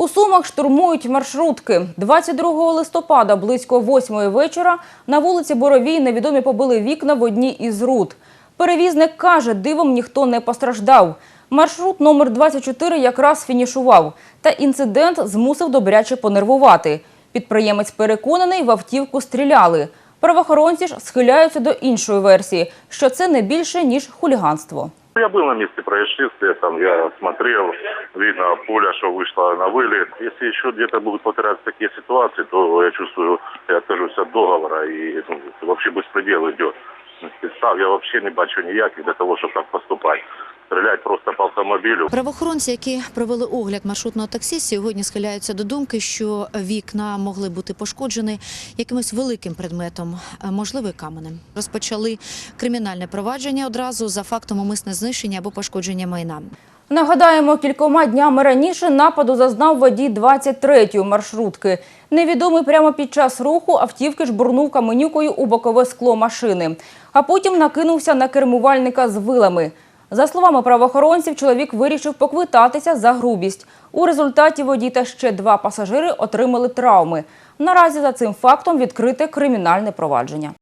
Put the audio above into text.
У Сумах штурмують маршрутки. 22 листопада близько 8 вечора на вулиці Боровій невідомі побили вікна в одній із рут. Перевізник каже, дивом ніхто не постраждав. Маршрут номер 24 якраз фінішував. Та інцидент змусив добряче понервувати. Підприємець переконаний, в автівку стріляли. Правоохоронці ж схиляються до іншої версії, що це не більше, ніж хуліганство. Я был на месте происшествия, там я смотрел, видно пуля, что вышла на вылет. Если еще где-то будут повторяться такие ситуации, то я чувствую, я откажусь от договора и ну, вообще беспредел идет. Підстав я вообще не бачу ніяких для того, щоб так поступати. Стрілять просто по автомобілю. Правоохоронці, які провели огляд маршрутного таксі, сьогодні схиляються до думки, що вікна могли бути пошкоджені якимось великим предметом, а, можливо, і каменем. Розпочали кримінальне провадження одразу за фактом умисне знищення або пошкодження майна. Нагадаємо, кількома днями раніше нападу зазнав водій 23-ї маршрутки. Невідомий прямо під час руху автівки жбурнув каменюкою у бокове скло машини, а потім накинувся на кермувальника з вилами. За словами правоохоронців, чоловік вирішив поквитатися за грубість. У результаті водій та ще два пасажири отримали травми. Наразі за цим фактом відкрите кримінальне провадження.